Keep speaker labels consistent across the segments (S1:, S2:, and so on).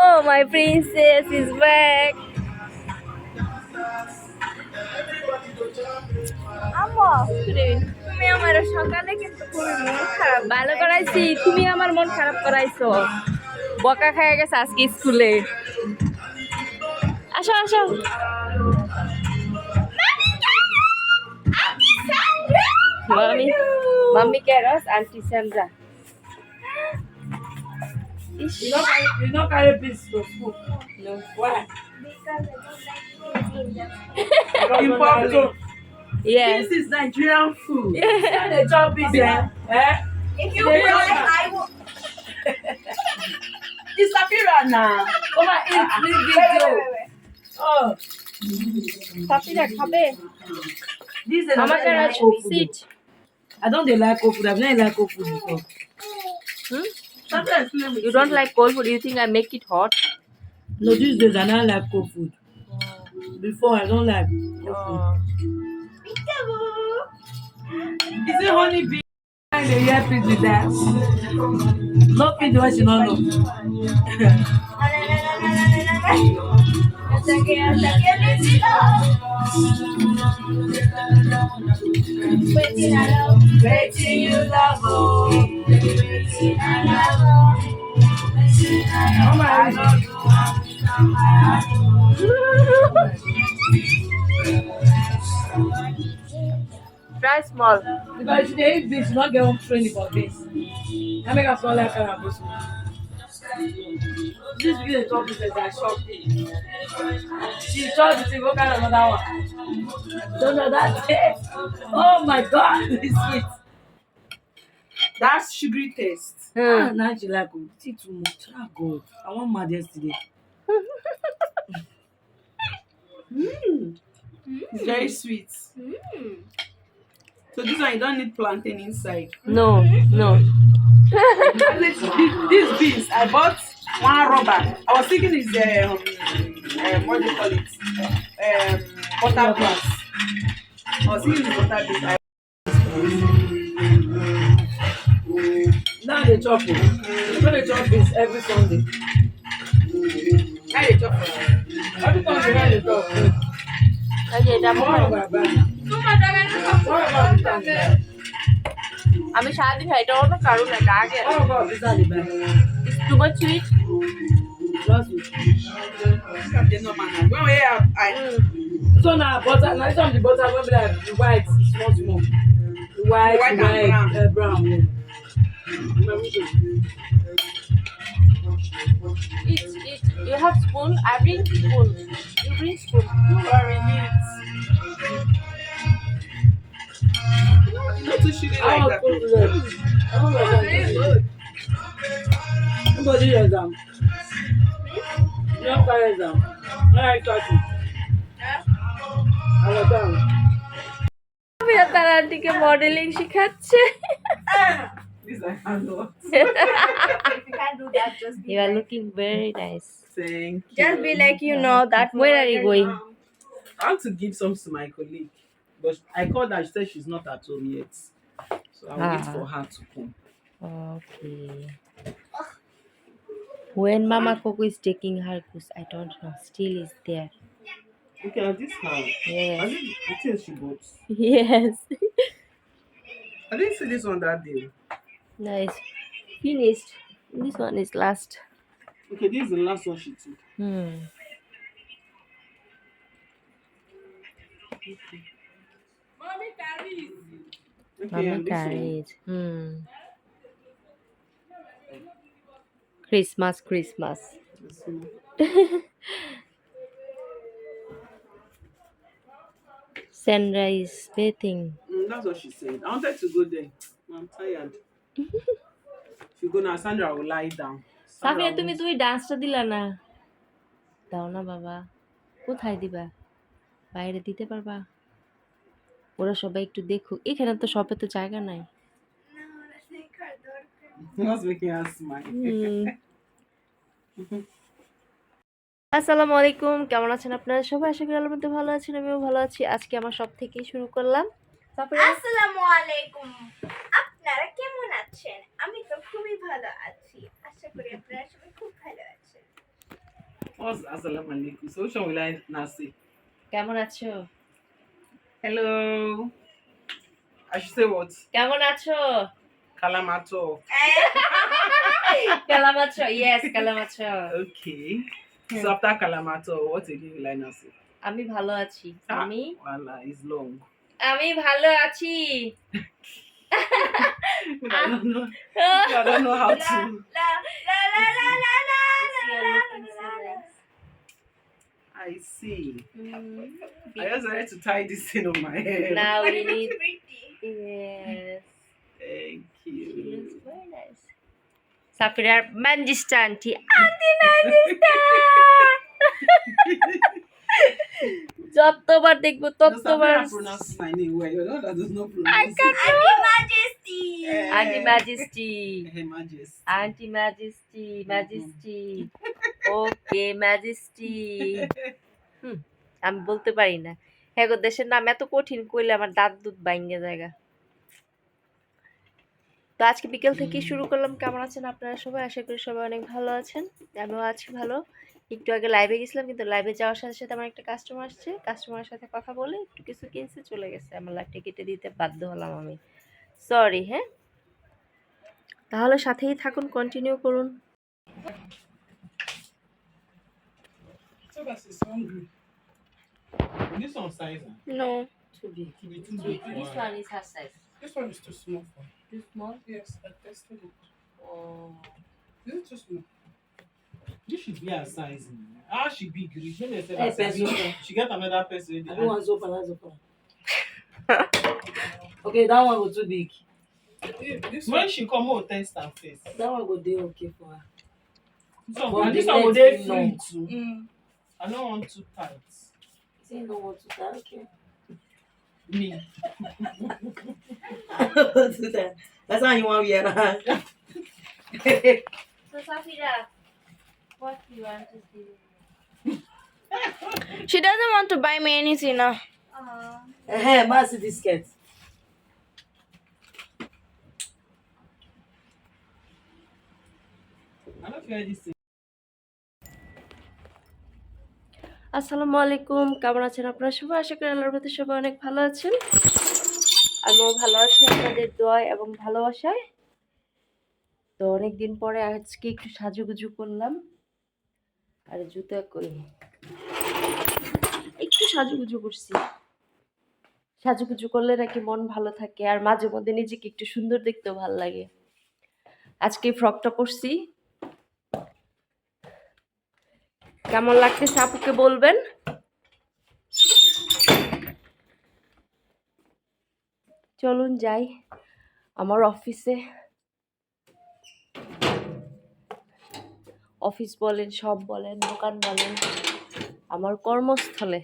S1: Oh, my princess is back. আম্মা তুমি আমার সকালে কিন্তু খারাপ। ভালো করাইছি তুমি আমার মন খারাপ করাইছো। বকা খাইয়া গেছে আজকে স্কুলে। আসো আসো। Mami, Mami Keros, Auntie Sandra. Ish.
S2: You know, you know, carry beans to school.
S1: No.
S2: Why?
S1: Because
S2: I don't like beans.
S1: Yes.
S2: This is Nigerian food. Yeah. the job is there. Eh?
S3: If you
S2: feel
S3: I will.
S2: it's Safira now. Come on, eat this video. Oh.
S1: Safira, come here.
S2: This is How
S1: much
S2: can I
S1: sit?
S2: I don't like cold food. I've never liked cold food before.
S1: Hmm?
S2: Sometimes
S1: You don't like cold food. You think I make it hot?
S2: No, these days I don't like cold food. Before I don't like cold
S1: oh. food.
S2: Is it honey bee? They help it with that.
S3: Not feed what you don't know? Retinalo, retinalo,
S1: Try small.
S2: If I today this, not get home training this. I make a small like a This dey talk beans like that shop. She chop the thing, go carry another one. Don't know that taste. Oh my god, it's sweet.
S4: That's sugary taste.
S2: Ah,
S1: Hmm.
S2: now she like oh, tea too much. Ah God, I want mad yesterday.
S4: Mm. It's very sweet. So this one you don't need plantain inside.
S1: No, no.
S4: This, this beans I bought one rubber. I was thinking it's um, um what do you call it? Um butter beans. I was thinking it's butter beans. I
S2: Now they chop it. You know they chop beans every Sunday.
S4: I dey chop for am.
S2: Every Sunday when they chop beans.
S1: আচ্ছা এটা আমার
S2: One rubber bag. One rubber bitter bag.
S1: আমি সারাদিন খাই এটা অন্য কারণ এটা আগে
S2: One rubber bitter So now. Butter. Now some of the butter wey be like the white small small. The white,
S4: white and brown.
S2: Eh, brown yeah.
S1: It, it, you have spoon? I bring spoon. You bring spoon.
S4: No worry, eat. I too
S2: sugar
S4: like
S2: oh,
S4: that.
S2: I don't like that. Oh, Nobody does that. You don't carry them. I like that. I like that.
S1: Safira তার আন্টিকে modelling শেখাচ্ছে
S4: This I cannot.
S3: If you can't do that, just be
S1: You are
S3: like,
S1: looking very nice.
S4: Thank you.
S1: Just be like you know that. Where are you going?
S4: I want to give some to my colleague, but I called her. She said she's not at home yet, so I'll wait
S1: Ah.
S4: for her to come.
S1: Okay. When Mama Coco is taking her goose, I don't know. Still is there.
S4: Okay, and this her. I
S1: Yes.
S4: think the things she bought.
S1: Yes.
S4: I didn't see this one that day.
S1: nice. Finished. This one is last.
S4: Okay, this is the last one she took.
S1: Hmm.
S4: Okay,
S1: Mama
S4: and this one.
S1: carried. Hmm. Christmas, Christmas. Sandra is bathing.
S4: Mm, that's what she said. I wanted to go there. I'm tired. if you go now, Sandra will lie down. Sandra
S1: Safia তুমি তুমি ডান্সটা দিলা না দাও না বাবা কোথায় দিবা বাইরে দিতে পারবা ওরা সবাই একটু দেখুক এখানে তো শপে তো জায়গা নাই
S4: What's making smile?
S1: আসসালামু আলাইকুম কেমন আছেন আপনারা? সবাই আশা করি আলহামদুলিল্লাহ ভালো আছেন আমিও ভালো আছি। আজকে আমার সব থেকেই শুরু করলাম। তারপরে
S3: আসসালামু আলাইকুম।
S4: আপনারা কেমন আছেন? আমি তো খুবই ভালো আছি। আশা
S1: করি আপনারা
S4: সবাই খুব ভালো আছেন। আছো।
S1: হ্যালো কেমন আছো?
S4: Kalamato.
S1: Kalamato. yes, kalamato.
S4: Okay. Yeah. So after kalamato, what did you I now say?
S1: আমি ভালো আছি আমি
S4: ওয়ালা ইজ লং
S1: আমি ভালো আছি
S4: I don't know. I don't know how to.
S3: La la la la la la la la la la.
S4: I see.
S1: Mm.
S4: I just wanted to tie this thing on my head.
S1: Now we need. Yeah. Safirar Manjista auntie. Auntie Manjista! যতবার দেখব ততবার aunty ম্যাজিস্টি aunty ম্যাজিস্টি ম্যাজিস্টি ওকে ম্যাজিস্টি আমি বলতে পারি না। হ্যাঁ গো দেশের নাম এত কঠিন কইলে আমার দাঁত দুধ বাইঙ্গে জায়গা তো আজকে বিকেল থেকে শুরু করলাম কেমন আছেন আপনারা সবাই আশা করি সবাই অনেক ভালো আছেন আমিও আছি ভালো একটু আগে লাইভে গেছিলাম কিন্তু লাইভে যাওয়ার সাথে সাথে আমার একটা কাস্টমার আসছে কাস্টমারের সাথে কথা বলে একটু কিছু কিনছে চলে গেছে আমার লাইভটা কেটে দিতে বাধ্য হলাম আমি সরি হ্যাঁ তাহলে সাথেই থাকুন কন্টিনিউ করুন.
S3: No.
S2: Too big.
S4: To be too big.
S1: This one is her size.
S4: This one is too small for.
S1: Too small.
S4: Yes, I tested it.
S1: Oh.
S4: Is it too small? This should be her size. man. How she big? When they say
S2: Hey,
S4: her size,
S2: person.
S4: she get another person.
S2: I don't want open, let's open. Okay, that one go too big.
S4: When she come out, test her face.
S2: That one go dey okay for her.
S4: This one,
S2: But
S4: and this
S2: the
S4: one go
S2: next
S4: dey
S2: thing
S4: free
S2: no.
S4: too.
S3: Mm.
S4: I don't want too tight.
S2: Say you don't want to that, okay.
S4: Me.
S2: Do that. That's how you want wear now.
S1: So Safira, what do you want to see?
S3: She doesn't want to buy me anything now.
S1: Uh,
S2: Eh,
S4: feel this thing.
S1: আসসালামু আলাইকুম কেমন আছেন আপনারা সবাই আশা করি আল্লাহর প্রতি সবাই অনেক ভালো আছেন আমিও ভালো আছি আপনাদের দোয়ায় এবং ভালোবাসায়। তো অনেক দিন পরে আজকে একটু সাজুগুজু করলাম। আর জুতো কই? একটু সাজুগুজু করছি। সাজুগুজু করলে নাকি মন ভালো থাকে আর মাঝে মধ্যে নিজেকে একটু সুন্দর দেখতেও ভালো লাগে। আজকে ফ্রকটা পরছি। কেমন লাগতেছে আপুকে বলবেন? চলুন যাই আমার অফিসে অফিস বলেন সব বলেন, দোকান বলেন, আমার কর্মস্থলে।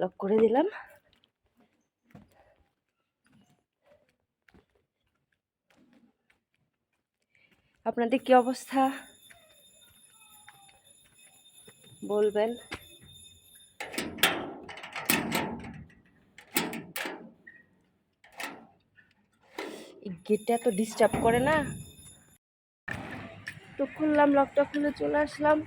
S1: লক করে দিলাম। আপনাদের কি অবস্থা? বলবেন। গেটটা তো ডিস্টার্ব করে না? তো খুললাম লকটা খুলে চলে আসলাম।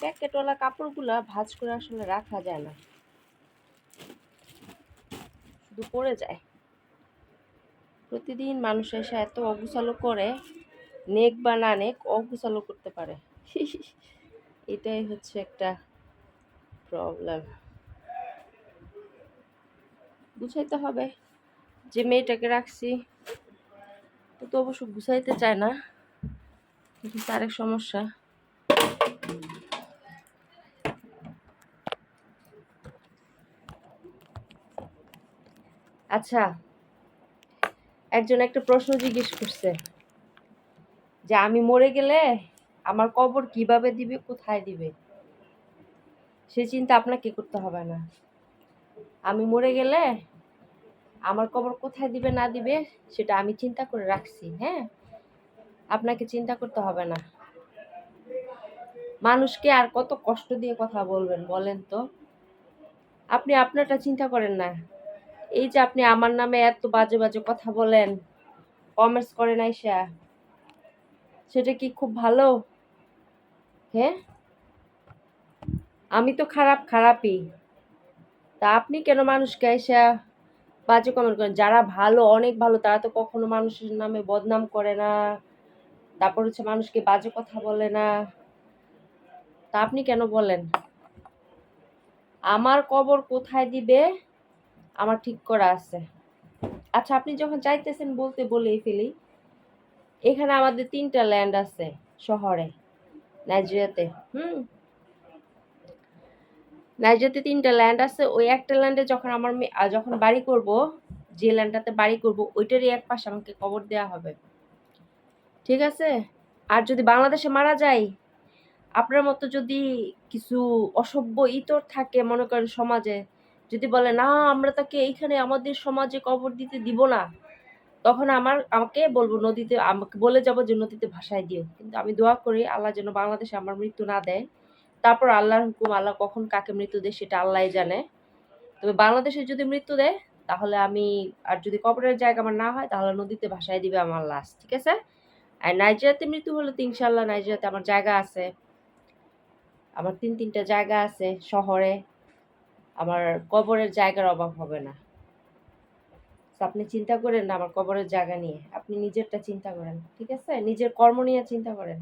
S1: প্যাকেটওয়ালা কাপড়গুলা ভাঁজ করে আসলে রাখা যায় না। শুধু পড়ে যায়। প্রতিদিন মানুষ এসে এত অগুছালো করে, নেক বা না নেক, অগুছালো করতে পারে। এটাই হচ্ছে একটা প্রবলেম গুছাইতে হবে। যে মেয়েটাকে রাখছি, ও তো অবশ্য গুছাইতে চায় না। কিন্তু আরেক সমস্যা। আচ্ছা একজন একটা প্রশ্ন জিজ্ঞেস করছে যে আমি মরে গেলে আমার কবর কীভাবে দিবে, কোথায় দিবে? সে চিন্তা আপনাকে করতে হবে না। আমি মরে গেলে আমার কবর কোথায় দিবে, না দিবে, সেটা আমি চিন্তা করে রাখছি হ্যাঁ? আপনাকে চিন্তা করতে হবে না। মানুষকে আর কত কষ্ট দিয়ে কথা বলবেন, বলেন তো। আপনি আপনারটা চিন্তা করেন না। এই যে আপনি আমার নামে এত বাজে বাজে কথা বলেন কমার্স করেন আইসা, সেটা কি খুব ভালো? হ্যাঁ? আমি তো খারাপ, খারাপই। তা আপনি কেন মানুষকে আইসা বাজে কমেন্ট করেন? যারা ভালো, অনেক ভালো, তারা তো কখনো মানুষের নামে বদনাম করে না। তারপর হচ্ছে মানুষকে বাজে কথা বলে না। তা আপনি কেন বলেন? আমার কবর কোথায় দিবে? আমার ঠিক করা আছে। আচ্ছা আপনি যখন চাইতেছেন বলতে বলেই ফেলি, এখানে আমাদের তিনটা ল্যান্ড আছে শহরে, নাইজেরিয়াতে, হুম? নাইজেরিয়াতে তিনটা ল্যান্ড আছে, ওই একটা ল্যান্ডে যখন আমার যখন বাড়ি করব, যে ল্যান্ডটাতে বাড়ি করব, ওইটারই এক পাশে আমাকে কবর দেওয়া হবে। ঠিক আছে? আর যদি বাংলাদেশে মারা যায় আপনার মতো যদি কিছু অসভ্য ইতর থাকে, মনে করেন সমাজে যদি বলে, না, আমরা তাকে এইখানে আমাদের সমাজে কবর দিতে দিব না, তখন আমার, আমাকে বলব, নদীতে, আমাকে বলে যাব যে নদীতে ভাসায় দিও। কিন্তু আমি দোয়া করি, আল্লাহ যেন বাংলাদেশে আমার মৃত্যু না দেয়। তারপর আল্লাহর হুকুম, আল্লাহ কখন কাকে মৃত্যু দেয় সেটা আল্লাহই জানে। তবে বাংলাদেশে যদি মৃত্যু দেয়, তাহলে আমি, আর যদি কবরের জায়গা আমার না হয়, তাহলে নদীতে ভাসায় দিবে আমার লাশ, ঠিক আছে? আর নাইজেরিয়াতে মৃত্যু হলে তো ইনশাল্লাহ নাইজেরিয়াতে আমার জায়গা আছে। আমার তিন তিনটা জায়গা আছে শহরে। আমার কবরের জায়গার অভাব হবে না। আপনি চিন্তা করেন না আমার কবরের জায়গা নিয়ে। আপনি নিজেরটা চিন্তা করেন, ঠিক আছে? নিজের কর্ম নিয়ে চিন্তা করেন।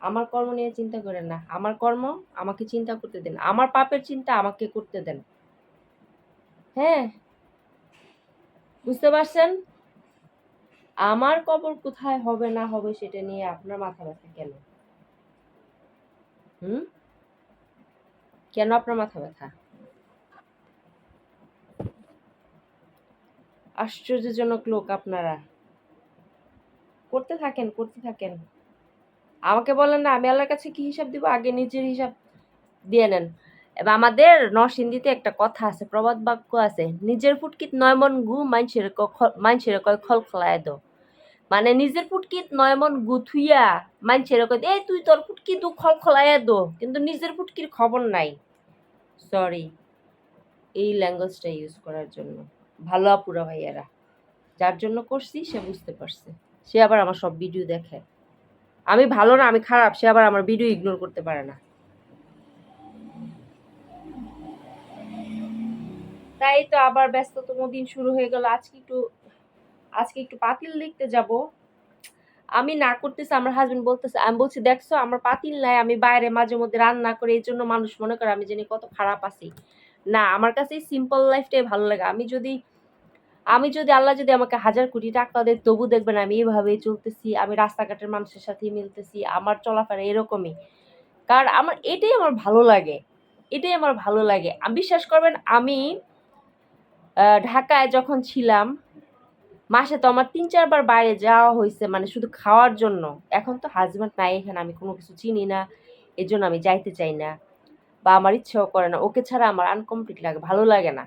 S1: আমার কর্ম নিয়ে চিন্তা করেন না। আমার কর্ম আমাকে চিন্তা করতে দেন। আমার পাপের চিন্তা আমাকে করতে দেন। হ্যাঁ? বুঝতে পারছেন? আমার কবর কোথায় হবে না হবে সেটা নিয়ে আপনার মাথা ব্যথা কেন? হুম? কেন আপনার মাথা ব্যথা? আশ্চর্যজনক লোক আপনারা। করতে থাকেন করতে থাকেন। আমাকে বলেন না, আমি আল্লাহর কাছে কি হিসাব দিব? আগে নিজের হিসাব দিয়ে নেন। এবার আমাদের নরসিংদীতে একটা কথা আছে, প্রবাদ বাক্য আছে, নিজের ফুটকিত নয় মন গু মাইনসের মাইনসের কয় খল খলায় দো। মানে নিজের ফুটকিত নয় মন গু থুইয়া মাইনসের কয়, এই তুই তোর ফুটকি দু খল খলাইয়া দো। কিন্তু নিজের ফুটকির খবর নাই। সরি এই ল্যাঙ্গুয়েজটা ইউজ করার জন্য। ভালো আপুরা ভাইয়ারা। যার জন্য করছি, সে বুঝতে পারছে। সে আবার আমার সব ভিডিও দেখে। আমি ভালো না, আমি খারাপ, সে আবার আমার ভিডিও ইগনোর করতে পারে না। তাই তো আবার ব্যস্ততম দিন শুরু হয়ে গেল। আজকে একটু আজকে একটু পাতিল দেখতে যাব। আমি না করতেছি, আমার হাজবেন্ড বলতেছে, আমি বলছি, দেখছ, আমার পাতিল নাই, আমি বাইরে মাঝে মধ্যে রান্না করে, এই জন্য মানুষ মনে করে আমি জানি কত খারাপ আছি। না, আমার কাছে সিম্পল লাইফটাই ভালো লাগে। আমি যদি আমি যদি আল্লাহ যদি আমাকে হাজার কোটি টাকা দেয়, তবু দেখবেন আমি এইভাবেই চলতেছি, আমি রাস্তাঘাটের মানুষের সাথেই মিলতেছি, আমার চলাফেরা এরকমই। কারণ আমার, এটাই আমার ভালো লাগে। এটাই আমার ভালো লাগে। বিশ্বাস করবেন, আমি ঢাকায় যখন ছিলাম, মাসে তো আমার তিন চারবার বাইরে যাওয়া হয়েছে মানে শুধু খাওয়ার জন্য। এখন তো হাজব্যান্ড নাই, এখানে আমি কোনো কিছু চিনি না এর জন্য আমি যাইতে চাই না। বা আমার ইচ্ছেও করে না। ওকে ছাড়া আমার আনকমপ্লিট লাগে, ভালো লাগে না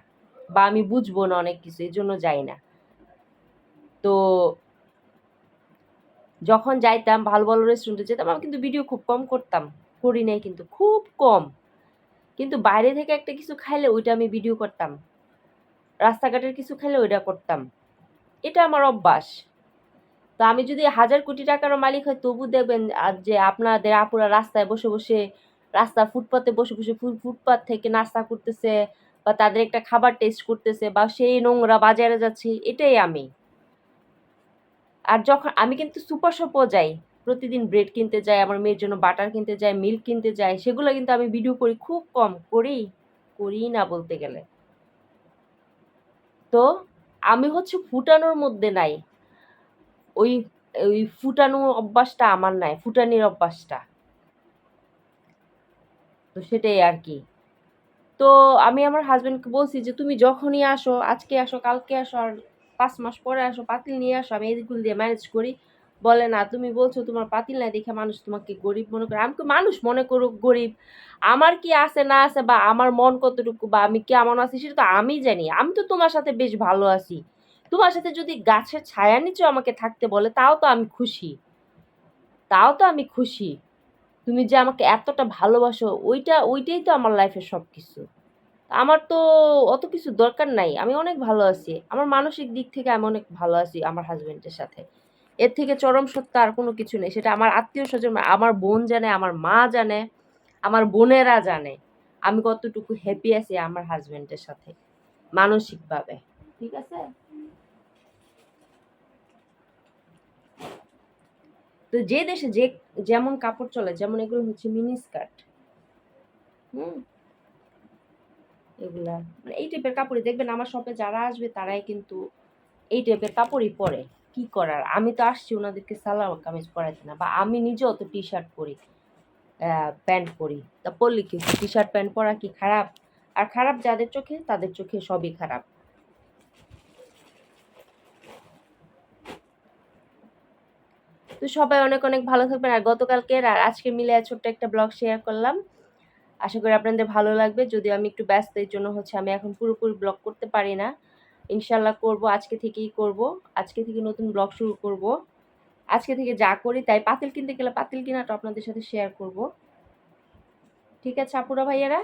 S1: বা আমি বুঝব না অনেক কিছু, এই জন্য যাই না। তো যখন যাইতাম, ভালো ভালো রেস্টুরেন্টে যেতাম, আমি কিন্তু ভিডিও খুব কম করতাম। করি নাই কিন্তু, খুব কম। কিন্তু বাইরে থেকে একটা কিছু খাইলে ওইটা আমি ভিডিও করতাম। রাস্তাঘাটের কিছু খাইলে ওইটা করতাম। এটা আমার অভ্যাস। তো আমি যদি হাজার কোটি টাকারও মালিক হয়, তবু দেখবেন যে আপনাদের আপুরা রাস্তায় বসে বসে রাস্তা ফুটপাতে বসে বসে ফুটপাত থেকে নাস্তা করতেছে বা তাদের একটা খাবার টেস্ট করতেছে বা সেই নোংরা বাজারে যাচ্ছে, এটাই আমি। আর যখন, আমি কিন্তু সুপার শপও যাই। প্রতিদিন ব্রেড কিনতে যাই, আমার মেয়ের জন্য বাটার কিনতে যাই মিল্ক কিনতে যাই, সেগুলো কিন্তু আমি ভিডিও করি, খুব কম করি করি না বলতে গেলে। তো আমি হচ্ছে ফুটানোর মধ্যে নাই। ওই ওই ফুটানো অভ্যাসটা আমার নাই, ফুটানির অভ্যাসটা। তো সেটাই আর কি তো আমি আমার হাজব্যান্ডকে বলছি যে, তুমি যখনই আসো, আজকে আসো, কালকে আসো, আর পাঁচ মাস পরে আসো, পাতিল নিয়ে আসো, আমি এদিকগুলো দিয়ে ম্যানেজ করি। বলে, না, তুমি বলছো তোমার পাতিল নাই দেখে মানুষ তোমাকে গরিব মনে করে আমি কি মানুষ মনে করুক গরিব। আমার কি আছে, না আছে, বা আমার মন কতটুকু, বা আমি কেমন আছি, সেটা তো আমি জানি। আমি তো তোমার সাথে বেশ ভালো আছি। তোমার সাথে যদি গাছের ছায়া নিচেও আমাকে থাকতে বলে, তাও তো আমি খুশি। তাও তো আমি খুশি। তুমি যে আমাকে এতটা ভালোবাসো, ওইটা, ওইটাই তো আমার লাইফের সব কিছু আমার তো অত কিছু দরকার নাই, আমি অনেক ভালো আছি। আমার মানসিক দিক থেকে আমি অনেক ভালো আছি আমার হাজব্যান্ডের সাথে। এর থেকে চরম সত্য আর কোনো কিছু নেই, সেটা আমার আত্মীয় স্বজন, আমার বোন জানে, আমার মা জানে, আমার বোনেরা জানে। আমি কতটুকু হ্যাপি আছি আমার হাজব্যান্ডের সাথে, মানসিকভাবে। ঠিক আছে? তো যে দেশে যে যেমন কাপড় চলে, যেমন এগুলো হচ্ছে মিনি স্কার্ট হুম, এগুলা মানে এই টাইপের কাপড়ই। দেখবেন আমার শপে যারা আসবে, তারাই কিন্তু এই টাইপের কাপড়ই পরে। কি করার? আমি তো আসছি ওনাদেরকে সালোয়ার কামিজ পরাইতে না, বা আমি নিজেও তো টি শার্ট পরি প্যান্ট পরি। তা পরলি কি টি শার্ট প্যান্ট পরা কি খারাপ? আর খারাপ যাদের চোখে, তাদের চোখে সবই খারাপ। তো সবাই অনেক অনেক ভালো থাকবেন। আর গতকালকের আর আজকে মিলে ছোট্ট একটা ব্লগ শেয়ার করলাম। আশা করি আপনাদের ভালো লাগবে। যদিও আমি একটু ব্যস্ত এর জন্য হচ্ছে আমি এখন পুরোপুরি ব্লগ করতে পারি না। ইনশাল্লাহ করব, আজকে থেকেই করব। আজকে থেকে নতুন ব্লগ শুরু করব। আজকে থেকে যা করি তাই পাতিল কিনতে গেলে পাতিল কিনাটা আপনাদের সাথে শেয়ার করব। ঠিক আছে, আপুরা ভাইয়ারা?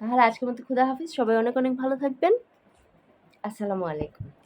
S1: তাহলে আজকের মতো খুদা হাফিজ। সবাই অনেক অনেক ভালো থাকবেন। আসসালামু আলাইকুম।